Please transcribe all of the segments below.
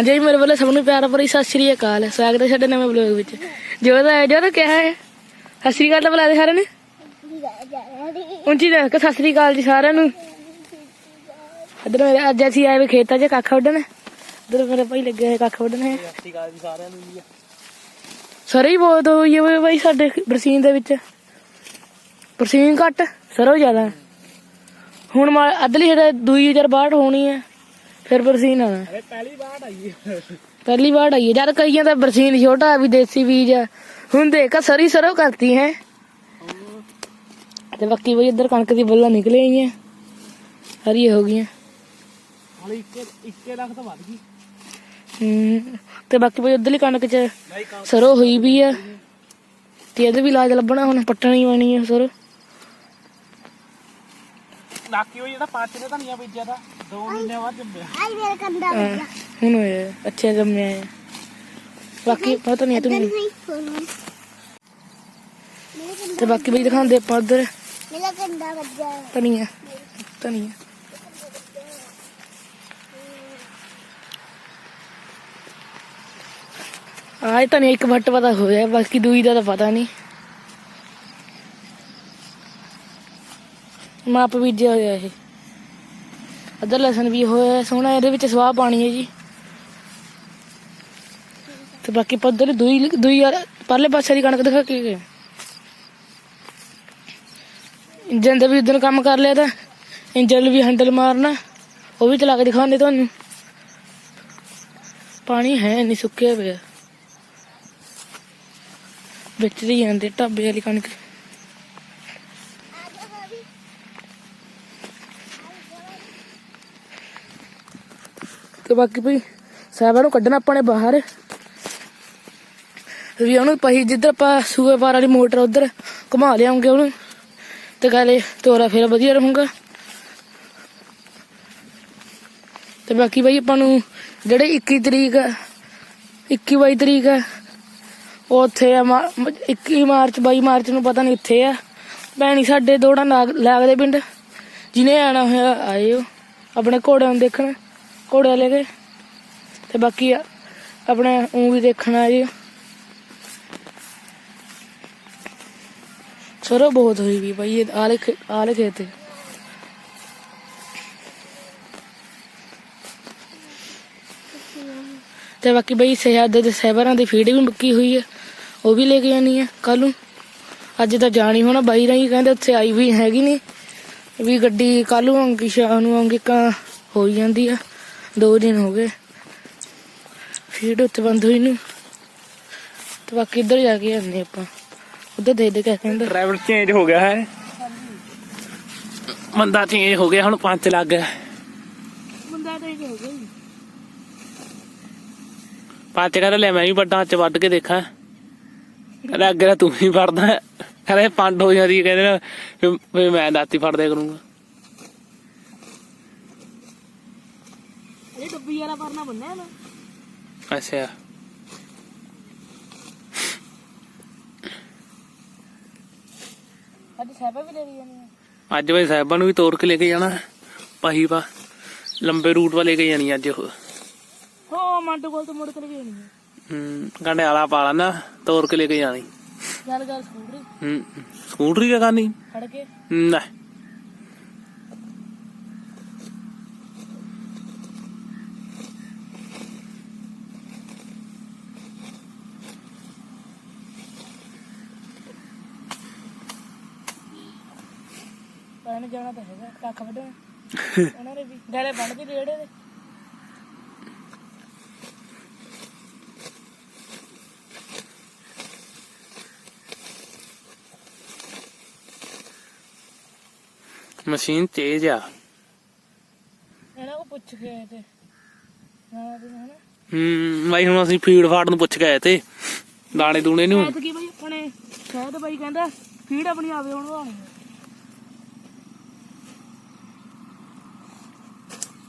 ਹਾਂਜੀ ਮੇਰੇ ਵੱਲੋਂ ਸਭ ਨੂੰ ਪਿਆਰ ਭਰੀ ਸਤਿ ਸ਼੍ਰੀ ਅਕਾਲ। ਸਵਾਗਤ ਹੈ ਸਾਡੇ ਨਵੇਂ ਵਲੌਗ ਵਿੱਚ। ਜੋ ਦਾ ਜੋ ਦਾ ਕਿਹਾ ਹੈ। ਸਤਿ ਸ਼੍ਰੀ ਅਕਾਲ ਤਾਂ ਬੁਲਾ ਦੇ ਸਾਰਿਆਂ ਨੇ। ਉੱਚੀ ਦੱਸ ਸਤਿ ਸ਼੍ਰੀ ਅਕਾਲ ਜੀ ਸਾਰਿਆਂ ਨੂੰ। ਇੱਧਰ ਮੇਰੇ ਅੱਜ ਅਸੀਂ ਆਏ ਵੇ ਖੇਤਾਂ 'ਚ ਕੱਖ ਵੱਢਣ ਇੱਧਰ ਮੇਰੇ ਭਾਈ ਲੱਗੇ ਹੋਏ ਕੱਖ ਵੱਢਣ ਸਤਿ ਸ਼੍ਰੀ ਅਕਾਲ ਜੀ ਸਾਰਿਆਂ ਨੂੰ ਜੀ ਸਰੇ ਹੀ ਬਹੁਤ ਹੋਈ ਹੈ ਬਾਈ ਸਾਡੇ ਬਰਸੀਨ ਦੇ ਵਿੱਚ। ਬਰਸੀਨ ਘੱਟ, ਸਰੋਂ ਜ਼ਿਆਦਾ। ਹੁਣ ਮਾ ਅੱਧਲੀ ਜਿਹੜਾ 2062 ਹੋਣੀ ਹੈ ਫਿਰ ਬਰਸੀਨ ਆਣਾ ਅਰੇ ਪਹਿਲੀ ਵਾਰ ਆਈ ਹੈ। ਪਹਿਲੀ ਵਾਰ ਆਈ ਹੈ। ਜਦ ਕਈਆਂ ਦਾ ਬਰਸੀਨ ਛੋਟਾ ਵੀ ਦੇਸੀ ਬੀਜ ਹੁਣ ਦੇਖ ਕੇ ਸਰੀ ਸਰੋਂ ਕਰਤੀ ਹੈ। ਤੇ ਬਾਕੀ ਬਈ ਇੱਧਰ ਕਣਕ ਦੀ ਬੱਲਾਂ ਨਿਕਲੇ ਆਈਆਂ। ਹਰੀ ਹੋ ਗਈਆਂ। ਹਾਲੇ ਇੱਕੇ ਇੱਕੇ ਲੱਖ ਤਾਂ ਵੱਧ ਗਈ। ਹੂੰ ਤੇ ਬਾਕੀ ਬਈ ਉਧਰਲੀ ਕਣਕ 'ਚ ਸਰੋਂ ਹੋਈ ਵੀ ਆ। ਤੇ ਇਹਦੇ ਵੀ ਇਲਾਜ ਲੱਭਣਾ ਹੁਣ ਪੱਟਣੀ ਪੈਣੀ ਆ ਸਰੋਂ। ਨਾਕੀ ਹੋਈ ਜਿਹੜਾ ਪੰਜ ਨੇ ਧਨੀਆ ਬੀਜਿਆ ਤਾਂ 2 ਮਹੀਨੇ ਬਾਅਦ ਜੰਮਿਆ। ਹਾਂ, ਹੁਣ ਹੋਇਆ ਅੱਛਾ ਜੰਮਿਆ ਹੈ ਬਾਕੀ ਪਤਾ ਨਹੀਂ ਤੂੰ ਤੇ ਬਾਕੀ ਬਈ ਦਿਖਾਉਂਦੇ ਆਪਾਂ ਉਧਰ। ਮੇਰਾ ਕੰਡਾ ਵੱਜਾ ਧਨੀਆ ਧਨੀਆ। ਆਹ ਧਨੀਆ ਇੱਕ ਵੱਟ ਪਤਾ ਹੋਇਆ ਬਾਕੀ ਦੂਈ ਦਾ ਤਾਂ ਪਤਾ ਨਹੀਂ। ਮਾਪ ਬੀਜਿਆ ਹੋਇਆ ਇਹ। ਅਦਰ ਲਸਣ ਵੀ ਹੋਇਆ, ਸੋਹਣਾ ਇਹਦੇ ਵਿੱਚ ਸਵਾਹ ਪਾਣੀ ਹੈ ਜੀ। ਤੇ ਬਾਕੀ ਪੱਧਰ ਦੂਈ ਦੂਈ ਪਰਲੇ ਪਾਸੇ ਦੀ ਕਣਕ ਦਿਖਾ ਕੇ ਗਏ। ਇੰਜਨ ਦਾ ਵੀ ਉਦੋਂ ਕੰਮ ਕਰ ਲਿਆ ਤਾਂ ਇੰਜਨ ਵੀ ਹੈਂਡਲ ਮਾਰਨਾ, ਉਹ ਵੀ ਚਲਾ ਕੇ ਦਿਖਾਉਂਦੇ ਤੁਹਾਨੂੰ। ਪਾਣੀ ਹੈ ਨਹੀਂ ਸੁੱਕਿਆ ਪਿਆ। ਵਿੱਚ ਦੀ ਜਾਂਦੇ, ਢਾਬੇ ਵਾਲੀ ਕਣਕ। ਤੇ ਬਾਕੀ ਭਈ ਸਾਹਿਬਾਂ ਨੂੰ ਕੱਢਣਾ ਆਪਾਂ ਨੇ ਬਾਹਰ। ਵੀ ਉਹਨੂੰ ਪਹੀ ਜਿੱਧਰ ਆਪਾਂ ਸੂਏ ਪਾਰ ਵਾਲੀ ਮੋਟਰ ਉਧਰ ਘੁਮਾ ਲਿਆਉਂਗੇ ਉਹਨੂੰ। ਤੇ ਗਾਲੇ ਤੋਰਾ ਫੇਰ ਵਧੀਆ ਰਹੂਗਾ। ਤੇ ਬਾਕੀ ਬਈ ਆਪਾਂ ਨੂੰ ਜਿਹੜੇ 21 ਤਰੀਕ 21 22 ਤਰੀਕ ਆ, ਉਹ ਉੱਥੇ ਆ ਮਾ- ਮ- 21 ਮਾਰਚ 22 ਮਾਰਚ ਨੂੰ ਪਤਾ ਨਹੀਂ ਇੱਥੇ ਆ। ਭੈਣੀ ਸਾਡੇ ਦੋੜਾ ਲੱਗਦੇ ਪਿੰਡ। ਜਿਹਨੇ ਆਣਾ ਹੋਇਆ ਆਇਓ, ਆਪਣੇ ਘੋੜਿਆਂ ਨੂੰ ਦੇਖਣ। ਘੋੜੇ ਲੈ ਕੇ ਤੇ ਬਾਕੀ ਆਪਣੇ ਉਹ ਵੀ ਦੇਖਣ ਜੀ। ਸਰੋਂ ਬਹੁਤ ਹੋਈ ਵੀ ਭਾਈ, ਇਹ ਆਲੇ ਖੇ- ਆਲੇ ਖੇਤ ਤੇ। ਬਾਕੀ ਬਈ ਸਹਿਆਦੇ ਦੇ ਸਹਿਬਰਾਂ ਦੀ ਫੀਡ ਵੀ ਮੁੱਕੀ ਹੋਈ ਹੈ ਉਹ ਵੀ ਲੈ ਕੇ ਜਾਣੀ ਹੈ ਕੱਲ ਨੂੰ। ਅੱਜ ਤਾਂ ਜਾਣੀ ਹੋਣਾ, ਬਾਈ ਰਹੀ ਕਹਿੰਦੇ ਉੱਥੇ ਆਈ ਵੀ ਹੈਗੀ ਨਹੀਂ ਵੀ ਗੱਡੀ ਕੱਲ ਨੂੰ ਆਉਂਗੀ ਸ਼ਾਮ ਨੂੰ ਆਉਂਗੀ ਕਾ ਹੋ ਜਾਂਦੀ ਆ। ਦੋ ਦਿਨ ਹੋ ਗਏ। ਫੀਡ ਉੱਥੇ ਬੰਦ ਹੋਈ ਨੂੰ। ਤੇ ਬਾਕੀ ਇੱਧਰ ਜਾ ਕੇ ਆਉਂਦੇ ਆਪਾਂ। ਉਧਰ ਦੇ ਦੇ ਕਹਿੰਦਾ ਡਰਾਈਵਰ ਚੇਂਜ ਹੋ ਗਿਆ ਹੈ। ਬੰਦਾ ਚੇਂਜ ਹੋ ਗਿਆ ਹੁਣ ਪੰਜ ਲੱਗ ਗਿਆ। ਬੰਦਾ ਤਾਂ ਇਹ ਹੋ ਗਿਆ ਪੰਜ ਕਹਿੰਦਾ ਲੈ ਮੈਂ ਵੀ ਵੱਡਾ ਚ ਵੱਢ ਕੇ ਦੇਖਾਂ। ਕਹਿੰਦਾ ਅੱਗੇ ਤਾਂ ਤੂੰ ਹੀ ਫੜਦਾ ਕਹਿੰਦਾ ਪੰਡ ਹੋ ਜਾਂਦੀ ਕਹਿੰਦੇ ਨਾ ਵੀ- ਮੈਂ ਦਾਤੀ ਫੜਦਿਆ ਕਰੂੰਗਾ। ਡੱਬੀ ਵਾਲਾ ਪਰਨਾ ਬੰਨਿਆ ਨਾ ਅੱਛਾ। ਅੱਜ ਸਹਿਬਾ ਵੀ ਲੈ ਕੇ ਜਾਣੀ ਆ। ਅੱਜ ਵੀ ਸਾਹਿਬਾਂ ਨੂੰ ਵੀ ਤੋੜ ਕੇ ਲੈ ਕੇ ਜਾਣਾ ਪਾਹੀ ਪਾ ਲੰਬੇ ਰੂਟ ਵਾ ਲੈ ਕੇ ਜਾਣੀ ਅੱਜ ਉਹ। ਹਾਂ ਮੰਟੂ ਕੋਲ ਤੋਂ ਮੁੜ ਕੇ ਲੈ ਕੇ ਜਾਣੀ ਹੂੰ ਗੰਡੇ ਵਾਲਾ ਪਾ ਲੈਣਾ ਤੋੜ ਕੇ ਲੈ ਕੇ ਜਾਣੀ। ਗੱਲ ਗੱਲ ਸਕੂਟਰੀ ਹੂੰ ਸਕੂਟਰੀ ਕਾ ਕਰਨੀ? ਫੜ ਕੇ। ਨਾ। ਪੈਣ ਜਾਣਾ ਤਾਂ ਹੈਗਾ ਕੱਖ ਵੱਢਣ। ਉਹਨਾਂ ਨੇ ਵੀ ਗਾਲੇ ਬੰਨਦੇ ਰੇੜੇ ਦੇ। ਮਸ਼ੀਨ ਤੇਜ਼ ਆ। ਇਹਨਾਂ ਕੋ ਪੁੱਛ ਕੇ ਆਏ ਤੇ। ਹਾਂ ਤੇ ਹਨਾ। ਹੂੰ ਬਾਈ ਹੁਣ ਅਸੀਂ ਫੀਡ ਫਾੜ ਨੂੰ ਪੁੱਛ ਕੇ ਆਏ ਤੇ। ਦਾਣੇ ਦੂਣੇ ਨੂੰ ਐਤ ਕੀ ਬਈ ਆਪਣੇ ਸ਼ਾਇਦ ਬਾਈ ਕਹਿੰਦਾ ਫੀਡ ਆਪਣੀ ਆਵੇ ਹੁਣ ਆਉਣੀ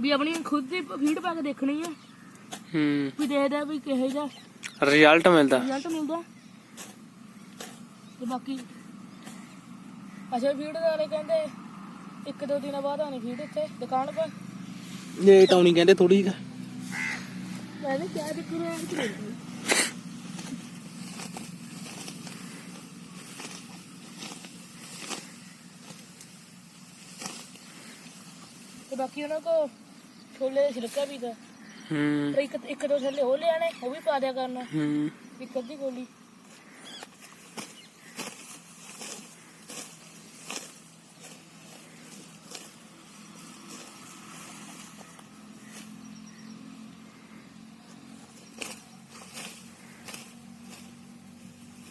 ਵੀ ਆਪਣੀ ਖੁਦ ਦੀ ਫੀਡ ਪਾ ਕੇ ਦੇਖਣੀ ਆ। ਹੂੰ। ਵੀ ਦੇਖਦਾ ਵੀ ਕਿਹੋ ਜਿਹਾ ਰਿਜ਼ਲਟ ਮਿਲਦਾ। ਰਿਜ਼ਲਟ ਮਿਲਦਾ। ਤੇ ਬਾਕੀ ਅੱਛਾ ਫੀਡ ਵਾਲੇ ਕਹਿੰਦੇ ਇੱਕ ਦੋ ਦਿਨਾਂ ਬਾਅਦ ਆਣੀ ਫੀਡ ਇੱਥੇ ਦੁਕਾਨ 'ਤੇ ਲੇਟ ਆਉਣੀ ਕਹਿੰਦੇ ਥੋੜੀ ਮੈਂ ਕਿਹਾ ਕਿਆ ਚੱਕਰ ਹੋਇਆ ਇਹ ਤੇ ਤੇ ਬਾਕੀ ਉਹਨਾਂ ਕੋ ਛੋਲੇ ਦਾ ਛਿਲਕਾ ਵੀ ਦਾ ਹੂੰ। ਪਰ ਇੱਕ ਇੱਕ ਦੋ ਛੋਲੇ ਉਹ ਲਿਆਣੇ ਉਹ ਵੀ ਪਾ ਦਿਆ ਕਰਨਾ। ਹੂੰ। ਇੱਕ ਅੱਧੀ ਗੋਲੀ।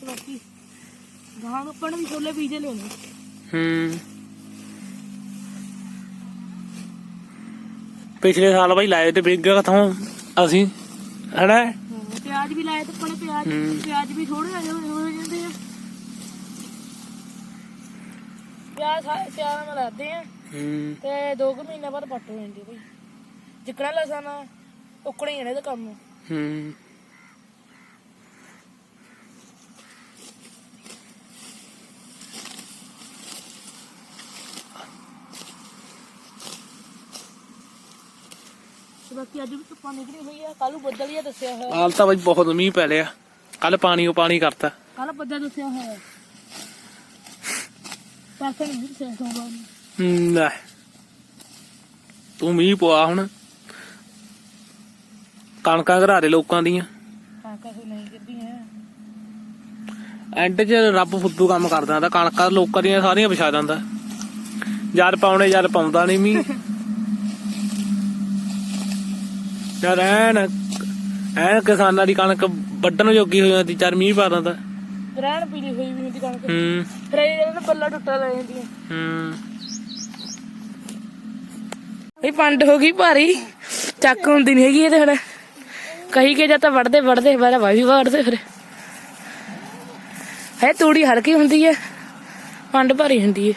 ਬਾਕੀ ਗਾਂ ਵੀ ਛੋਲੇ ਬੀਜੇ ਲੈਣੇ ਹੂੰ। ਪਿਛਲੇ ਸਾਲ ਬਾਈ ਲਾਏ ਤੇ ਵਿਕ ਗਿਆ ਕਿਥੋਂ? ਅਸੀਂ। ਹਨਾ? ਪਿਆਜ਼ ਵੀ ਲਾਏ ਤੇ ਆਪਣੇ ਪਿਆਜ਼। ਪਿਆਜ਼ ਵੀ ਥੋੜੇ ਹੋ ਜਾਂਦੇ ਆ। ਪਿਆਜ਼ ਸਿਆਲਾਂ ਨਾਲ ਲਾਦੇ ਆ। ਤੇ 2 ਕੁ ਮਹੀਨੇ ਬਾਅਦ ਪੱਟ ਹੋ ਜਾਂਦੀ ਭਾਈ ਜਿੱਕਣਾ ਲਸਣ ਆ ਇਹਦਾ ਕੰਮ। ਹੂੰ। ਬਾਕੀ ਅੱਜ ਵੀ ਧੁੱਪਾਂ ਨਿਕਲੀ ਹੋਈ ਆ ਕੱਲ ਬੱਦਲ ਹੀ ਆ ਦੱਸਿਆ ਹੋਇਆ। ਹਾਲ ਤਾਂ ਬਾਈ ਬਹੁਤ ਮੀਂਹ ਪੈ ਲਿਆ। ਕੱਲ ਪਾਣੀ ਉਹ ਪਾਣੀ ਕਰਤਾ। ਕੱਲ ਬੱਦਲ ਦੱਸਿਆ ਹੋਇਆ। ਨਹੀਂ ਦੱਸਿਆ ਹੂੰ, ਲੈ। ਤੂੰ ਮੀਂਹ ਪਵਾ ਹੁਣ। ਕਣਕਾਂ ਘਰਾ ਦੇ ਲੋਕਾਂ ਦੀਆਂ। ਹਾਂ ਕਹੇ ਨਹੀਂ ਗਿਰਦੀ ਹੈ। ਐਂਡ 'ਚ ਰੱਬ ਫੁੱਦੂ ਕੰਮ ਕਰਦਾ ਤਾਂ ਕਣਕਾਂ ਲੋਕਾਂ ਦੀਆਂ ਸਾਰੀਆਂ ਵਿਛਾ ਦਿੰਦਾ। ਯਾਰ ਪਾਉਣੇ ਯਾਰ ਪਾਉਂਦਾ ਨਹੀਂ ਮੀਂਹ। ਯਾਰ ਐਨ ਐਨ ਕਿਸਾਨਾਂ ਦੀ ਕਣਕ ਵੱਢਣ ਜੋਗੀ ਹੋ ਜਾਂਦੀ ਚਾਰ ਮੀਂਹ ਪਾ ਦਿੰਦਾ। ਰਹਿਣ ਪੀਲੀ ਹੋਈ ਵੀ ਹੁੰਦੀ ਕਣਕ। ਹੂੰ। ਫਿਰ ਇਹ ਇਹਨਾਂ ਪੱਲਾ ਟੁੱਟਾ ਲੈ ਜਾਂਦੀਆਂ ਹੂੰ। ਇਹ ਪੰਡ ਹੋ ਗਈ ਭਾਰੀ। ਚੱਕ ਹੁੰਦੀ ਨਹੀਂ ਹੈਗੀ ਇਹ ਤੇ ਹੁਣ। ਕਹੀ ਕੇ ਜਾਂ ਤਾਂ ਵੜਦੇ ਵੜਦੇ ਬਾਰਾ ਵਾਈ ਵੜਦੇ ਫਿਰ। ਹੈ ਤੂੜੀ ਹਲਕੀ ਹੁੰਦੀ ਹੈ ਪੰਡ ਭਾਰੀ ਹੁੰਦੀ ਹੈ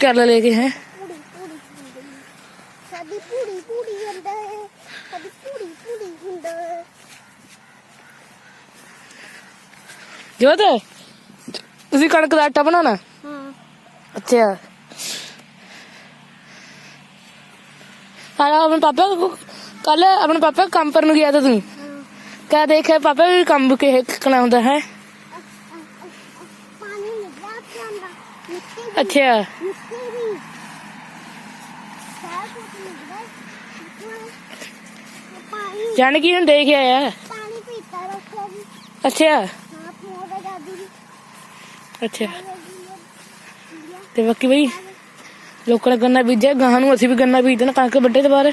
ਚੱਲ ਲੈ ਕੇ ਹੈ। ਸਾਡੀ ਪੂੜੀ ਪੂੜੀ ਹੁੰਦਾ ਹੈ ਸਾਡੀ ਪੂੜੀ ਪੂੜੀ ਹੁੰਦਾ ਹੈ। ਜੋਤ ਤੁਸੀਂ ਕਣਕ ਦਾ ਆਟਾ ਬਣਾਉਣਾ? ਹਾਂ। ਅੱਛਾ। ਹਾਂ ਆਪਣੇ ਪਾਪਾ ਕੱਲ ਆਪਣੇ ਪਾਪਾ ਕੰਮ ਪਰ ਨੂੰ ਗਿਆ ਤਾਂ ਤੂੰ ਕਹ ਦੇਖਿਆ ਪਾਪਾ ਵੀ ਕੰਮ ਕਿਹ ਕਣਾ ਹੁੰਦਾ ਹੈ? ਅੱਛਾ ਮਿੱਟੀ ਵੀ ਸਾਰਾ ਕੁਝ ਨਿਕਲਦਾ ਪਾਣੀ ਜਾਣ ਕੀ ਹੁਣ ਦੇਖ ਆਇਆ? ਪਾਣੀ ਪੀਤਾ ਰੱਖਿਆ ਜੀ। ਅੱਛਾ। ਹਾਂ ਫੋਨ ਦਾ ਦਾਦੀ ਵੀ ਅੱਛਾ। ਤੇ ਬਾਕੀ ਬਈ ਲੋਕਾਂ ਨੇ ਗੰਨਾ ਬੀਜਿਆ ਗਾਹਾਂ ਨੂੰ ਅਸੀਂ ਵੀ ਗੰਨਾ ਬੀਜ ਦੇਣਾ ਕਣਕ ਵੱਡੇ ਤੋਂ ਬਾਅਦ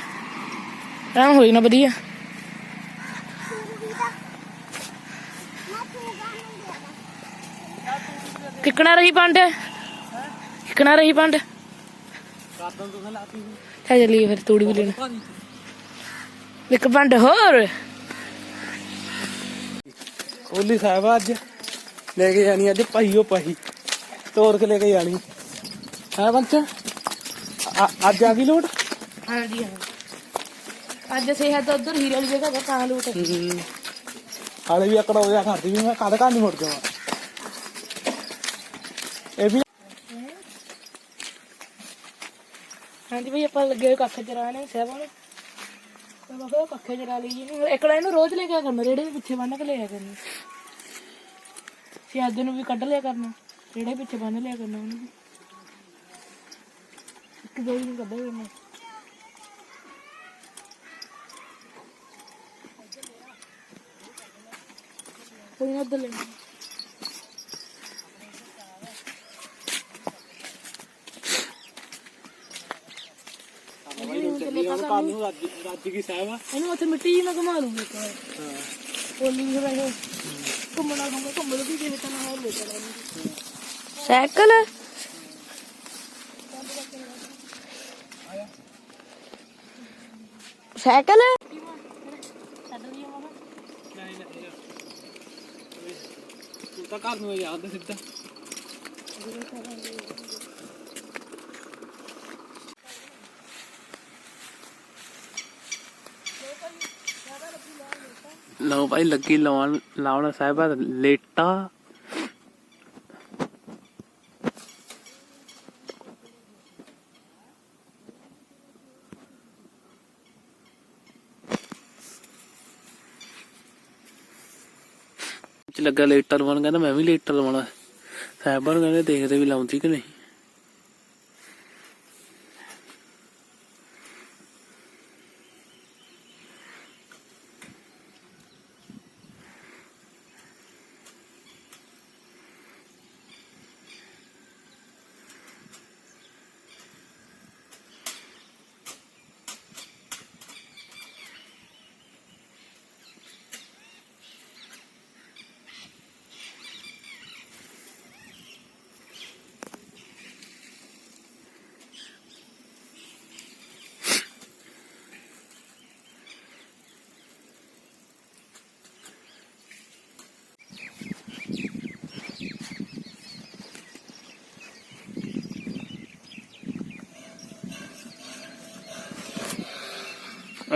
ਐਂ ਹੋਈ ਨਾ ਵਧੀਆ। ਕਿਕਣਾ ਰਹੀ ਪੰਡ? ਕਿਕਣਾ ਰਹੀ ਪੰਡ? ਚੱਲ ਚੱਲੀਏ ਫਿਰ ਤੂੜੀ ਵੀ ਲੈਣਾ। ਇੱਕ ਪੰਡ ਹੋਰ ਕੋਲੀ ਸਾਹਿਬ ਅੱਜ ਲੈ ਕੇ ਜਾਣੀ ਅੱਜ ਭਾਈ ਉਹ ਭਾਈ ਤੋੜ ਕੇ ਲੈ ਕੇ ਜਾਣੀ ਹੈ ਬੰਚ ਅੱਜ ਆ ਗਈ ਲੋੜ ਹਾਂਜੀ ਹਾਂ ਅੱਜ ਸਿਹਤ ਉਧਰ ਹੀਰੇ ਵਾਲੀ ਜਗ੍ਹਾ ਤੇ ਤਾਂ ਲੂਟ ਹਾਲੇ ਵੀ ਅਕੜ ਹੋ ਜਾ ਖਾਦੀ ਵੀ ਮੈਂ ਕਦ ਘਰ ਨਹੀਂ ਮੁੜ ਜਾਵਾਂ ਇਹ ਵੀ ਹਾਂਜੀ ਭਈ ਆਪਾਂ ਲੱਗੇ ਹੋਏ ਕੱਖ ਚਰਾਣੇ ਸਹਿਬਾਂ ਨੂੰ ਮੈਂ ਕਿਹਾ ਕੱਖੇ ਚਰਾ ਲਈਏ ਨੂੰ ਇੱਕ ਲੈ ਇਹਨੂੰ ਰੋਜ਼ ਲੈ ਕੇ ਆਇਆ ਕਰਨਾ, ਰੇੜੇ ਦੇ ਪਿੱਛੇ ਬੰਨ ਕੇ ਲਿਆ ਕਰਨਾ। ਸਿਆਦ ਨੂੰ ਵੀ ਕੱਢ ਲਿਆ ਕਰਨਾ, ਰੇੜੇ ਪਿੱਛੇ ਬੰਨ ਲਿਆ ਕਰਨਾ ਉਹਨੂੰ ਵੀ। ਇੱਕ ਦੋ ਦਿਨ ਕੱਢ ਕਰਨਾ ਕੋਈ ਨਾ ਉੱਧਰ ਲੈਣਾ ਕੱਲ ਨੂੰ। ਰੱਜ ਰੱਜ ਗਈ ਸਾਹਿਬ। ਇਹਨੂੰ ਉੱਥੇ ਮਿੱਟੀ ਨਾਲ ਘੁਮਾ ਲੂੰਗਾ ਇੱਕ ਵਾਰ। ਪੋਲੀ ਵੀ ਰਹੇ ਘੁੰਮਣਾ ਘੁੰਮਣਾ ਘੁੰਮ ਲੂ ਵੀ ਹੋਰ ਲੈ ਚਲਾਂਗੇ ਸਾਈਕਲ? ਸਾਈਕਲ? ਤੂੰ ਤਾਂ ਘਰ ਨੂੰ ਯਾਦ ਸਿੱਧਾ। ਲਓ ਭਾਈ ਲੱਗੀ ਲਾਉਣ, ਲਾਉਣਾ ਸਾਹਿਬਾ ਲੇਟਾ। ਚ ਲੱਗਾ ਲੇਟਾ ਬਣ, ਕਹਿੰਦਾ ਮੈਂ ਵੀ ਲੇਟਾ ਲਵਾਉਣਾ ਸਾਹਿਬਾ ਨੂੰ ਕਹਿੰਦੇ ਦੇਖਦੇ ਵੀ ਲਾਉਂਦੀ ਕਿ ਨਹੀਂ।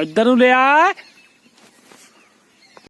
ਇੱਧਰ ਨੂੰ ਲਿਆ।